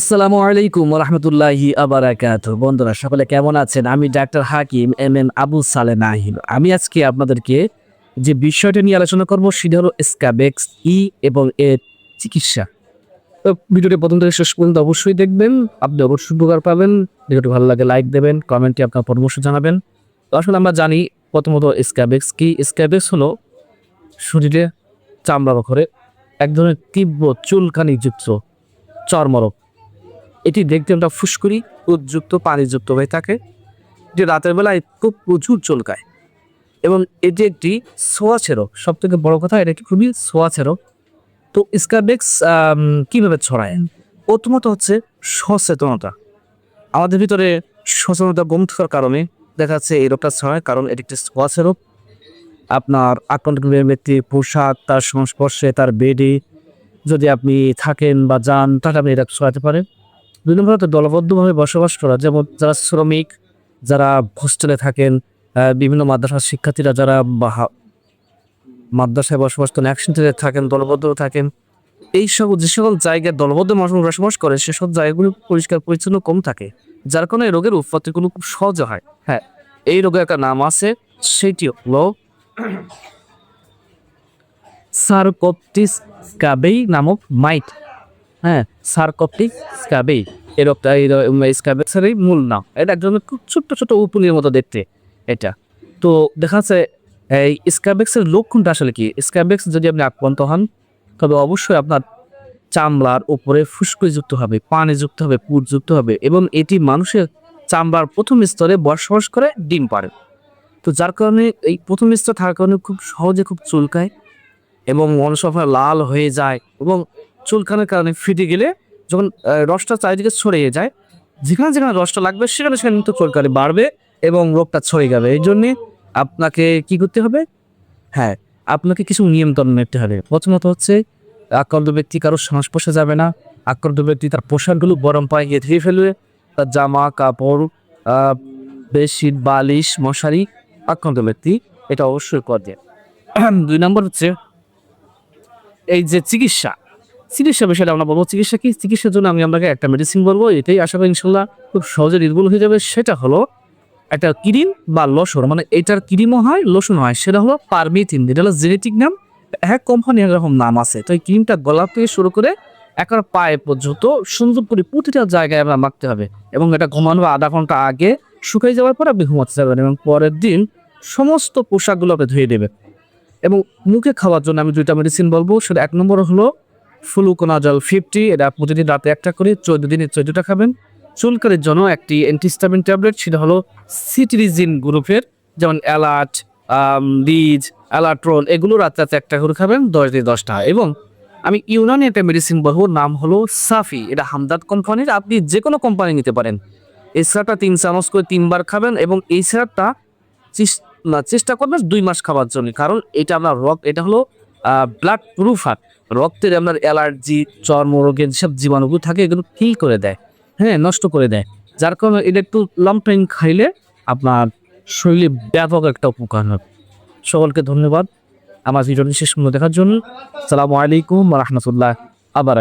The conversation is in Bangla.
আসসালামু আলাইকুম রহমতুল্লাহি আবারাকাত বন্ধুরা, সকলে কেমন আছেন? আমি doctor Hakim M N Abu Saleh Nahim আমি আজকে আপনাদেরকে যে বিষয়টা নিয়ে আলোচনা করব সেটা হলো স্ক্যাবেক্স ই এবং এর চিকিৎসা। তো ভিডিওটি প্রথম থেকে শেষ পর্যন্ত অবশ্যই দেখবেন। আপনি অবশ্যই উপকার পাবেন। ভিডিওটি ভালো লাগে লাইক দেবেন, কমেন্টে আপনার পরামর্শ জানাবেন। তো আসলে আমরা জানি প্রথমত স্ক্যাবেক্স কি। স্ক্যাবেক্স হলো শরীরে চামড়া বখরে, এক ধরনের তীব্র চুলকানিযুক্ত চর্মরোগ। এটি দেখতে আমরা ফুসকুরি উদ্যুক্ত, পানিযুক্ত হয়ে থাকে, যে রাতের বেলায় খুব প্রচুর চলকায়। এবং এটি একটি সোয়াচে রোগ সব থেকে বড় কথা, এটা একটি খুবই সোয়াচে রোগ তো স্কাবেক্স কীভাবে ছড়ায়? প্রথমত হচ্ছে সচেতনতা। আমাদের ভিতরে সচেতনতা কম থাকার কারণে দেখা যাচ্ছে এই রোগটা ছড়ায়, কারণ এটি একটি সোয়াচে রোগ আপনার আক্রান্ত ব্যক্তি পোশাক, তার সংস্পর্শে, তার বেডে যদি আপনি থাকেন বা যান, তাহলে আপনি এটা ছড়াতে পারেন। দুই নম্বর দলবদ্ধভাবে বসবাস করা। যেমন যারা শ্রমিক, যারা হোস্টেলে থাকেন বিভিন্ন মাদ্রাসার শিক্ষার্থীরা যারা মাদ্রাসায় বসবাস করেন, একসাথে থাকেন দলবদ্ধ থাকেন, এই সব, যে সকল জায়গায় দলবদ্ধ মানুষ বসবাস করে সেসব জায়গাগুলো পরিষ্কার, পরিচ্ছন্ন কম থাকে, যার কারণে এই রোগের উৎপত্তি কোনো খুব সহজে হয়। হ্যাঁ এই রোগের একটা নাম আছে, সেটি হলো সারকপটিস স্কাবেই নামক মাইট। হ্যাঁ সারকপটিক স্কাবেই। এই স্কাবেক্সেরই মূল নাম। এটা একজন খুব ছোট্ট ছোট উপুনির মতো দেখতে, এটা। তো দেখা যাচ্ছে, এই স্কাবেক্সের লক্ষণটা আসলে কি? স্কাবেক্স যদি আপনি আক্রান্ত হন, তবে অবশ্যই আপনার চামড়ার উপরে ফুসকুড়িযুক্ত হবে, পানিযুক্ত হবে পুরযুক্ত হবে এবং এটি মানুষের চামড়ার প্রথম স্তরে বসবাস করে ডিম পারে তো যার কারণে এই প্রথম স্তর থাকার কারণে খুব সহজে খুব চুলকায় এবং মনসফা লাল হয়ে যায় এবং চুলকানোর কারণে ফিটে গেলে যখন রসটা চারিদিকে ছড়িয়ে যায়, যেখানে যেখানে রসটা লাগবে, সেখানে সেখানে কিন্তু চুলকানি বাড়বে এবং রোগটা ছড়িয়ে যাবে। এই জন্যে আপনাকে কি করতে হবে? হ্যাঁ আপনাকে কিছু নিয়ন্ত্রণ নিতে হবে। প্রথমত হচ্ছে, আক্রান্ত ব্যক্তি কারও সংস্পর্শে যাবে না। আক্রান্ত ব্যক্তি তার পোশাকগুলো গরম পায়ে গিয়ে ধুয়ে ফেলবে। তার জামা, কাপড় বেডশিট, বালিশ, মশারি, আক্রান্ত ব্যক্তি এটা অবশ্যই করবে। দুই নম্বর হচ্ছে, এই যে চিকিৎসা চিকিৎসা বিষয়টা আমরা বলব, চিকিৎসা কি? চিকিৎসার জন্য আমি আপনাকে একটা মেডিসিন বলব, এটাই আশা করি ইনশাল্লাহ খুব সহজে নির্মূল হয়ে যাবে। সেটা হলো একটা ক্রিম বা লসন মানে এটার ক্রিমও হয়, লসুন হয়। সেটা হলো পারমিথিন এটা হলো জেনেটিক নাম। এক কোম্পানি এরকম নাম আছে। তো এই ক্রিমটা গলা থেকে শুরু করে একেবারে পায়ে পর্যন্ত সুন্দর করে প্রতিটা জায়গায় আমরা মাখতে হবে এবং এটা ঘুমানোর আধা ঘণ্টা আগে শুকিয়ে যাওয়ার পর আপনি ঘুমাতে যাবেন এবং পরের দিন সমস্ত পোশাকগুলো আপনি ধুয়ে দেবেন। এবং মুখে খাওয়ার জন্য আমি দুইটা মেডিসিন বলব। সেটা এক নম্বর হলো ফ্লুকোনাজল ফিফটি এটা প্রতিদিন রাতে একটা করে চোদ্দ দিনে চোদ্দটা খাবেন। চুলকারির জন্য একটি অ্যান্টিস্টামিন ট্যাবলেট সেটা হলো সিট্রিজিন গ্রুপের যেমন অ্যালার্ট লিজ অ্যালাট্রল এগুলো রাতে রাতে একটা করে খাবেন দশ দিন দশটা। এবং আমি ইউনানি একটা মেডিসিন বলব নাম হলো সাফি এটা হামদাদ কোম্পানির আপনি যে কোনো কোম্পানি নিতে পারেন। এই সিরাপটা তিন চামচ করে তিনবার খাবেন এবং এই না, চেষ্টা করবেন দুই মাস খাওয়ার জন্য কারণ এটা আপনার রক এটা হলো ব্লাড প্রুফ হাট রক্তের আপনার অ্যালার্জি চর্মরোগের যেসব জীবাণুগুলো থাকে, এগুলো কিল করে দেয়। হ্যাঁ নষ্ট করে দেয়। যার কারণে এটা একটু লং টাইম খাইলে আপনার শরীরে ব্যাপক একটা উপকার হবে। সকলকে ধন্যবাদ। আমার ভিডিওটি শেষ পর্যন্ত দেখার জন্য। সালামু আলাইকুম রহমতুল্লাহ আবার